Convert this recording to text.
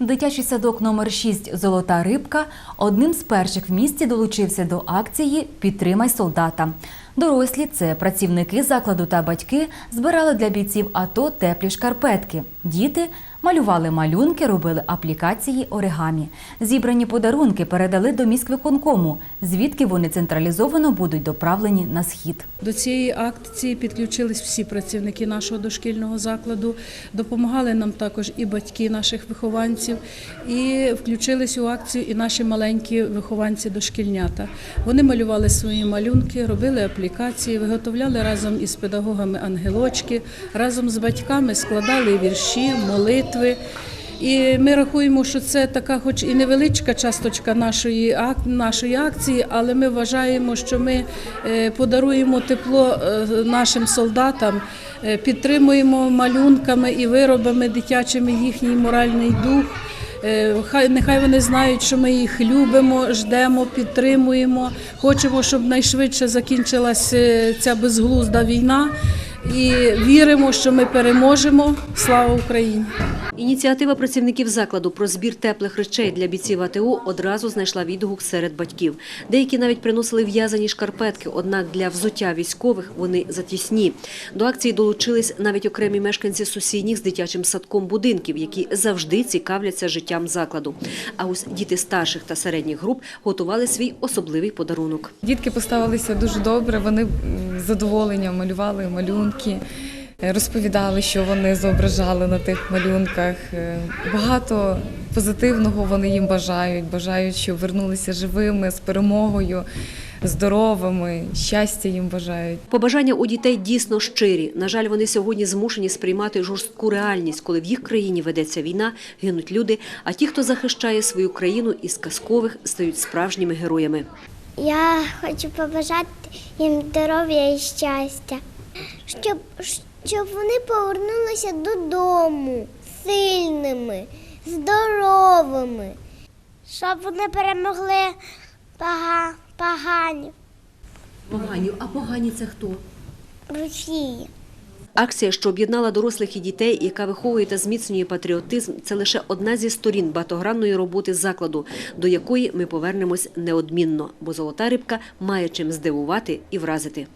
Дитячий садок номер 6 Золота рибка одним з перших в місті долучився до акції Підтримай солдата. Дорослі це працівники закладу та батьки збирали для бійців АТО теплі шкарпетки. Діти малювали малюнки, робили аплікації оригамі. Зібрані подарунки передали до міськвиконкому, звідки вони централізовано будуть доправлені на схід. До цієї акції підключились всі працівники нашого дошкільного закладу. Допомагали нам також і батьки наших вихованців, і включились у акцію і наші маленькі вихованці дошкільнята. Вони малювали свої малюнки, робили аплікації, виготовляли разом із педагогами ангелочки, разом з батьками складали вірші, молитви. І ми рахуємо, що це така, хоч і невеличка часточка нашої нашої акції, але ми вважаємо, що ми е, подаруємо тепло е, нашим солдатам, е, підтримуємо малюнками і виробами дитячими їхній моральний дух. Е, Хай нехай вони знають, що ми їх любимо, ждемо, підтримуємо. Хочемо, щоб найшвидше закінчилася е, ця безглузда війна. І віримо, що ми переможемо. Слава Україні! Ініціатива працівників закладу про збір теплих речей для бійців АТО одразу знайшла відгук серед батьків. Деякі навіть приносили в'язані шкарпетки, однак для взуття військових вони затісні. До акції долучились навіть окремі мешканці сусідніх з дитячим садком будинків, які завжди цікавляться життям закладу. А ось діти старших та середніх груп готували свій особливий подарунок. Дітки поставилися дуже добре, вони м, з задоволенням малювали малюнки, е, розповідали, що вони зображали на тих малюнках. Е, Багато позитивного вони їм бажають, бажають, щоб вернулися живими, з перемогою, здоровими, щастя їм бажають. Побажання у дітей дійсно щирі. На жаль, вони сьогодні змушені сприймати жорстку реальність, коли в їх країні ведеться війна, гинуть люди. А ті, хто захищає свою країну із казкових, стають справжніми героями. Я хочу побажати їм здоров'я і щастя, щоб, щоб вони повернулися додому сильними, здоровими, щоб вони перемогли пога, погані Погані, а погані це хто? Росії. Акція, що об'єднала дорослих і дітей, яка виховує та зміцнює патріотизм, це лише одна зі сторін багатогранної роботи закладу, до якої ми повернемось неодмінно, бо золота рибка має чим здивувати і вразити.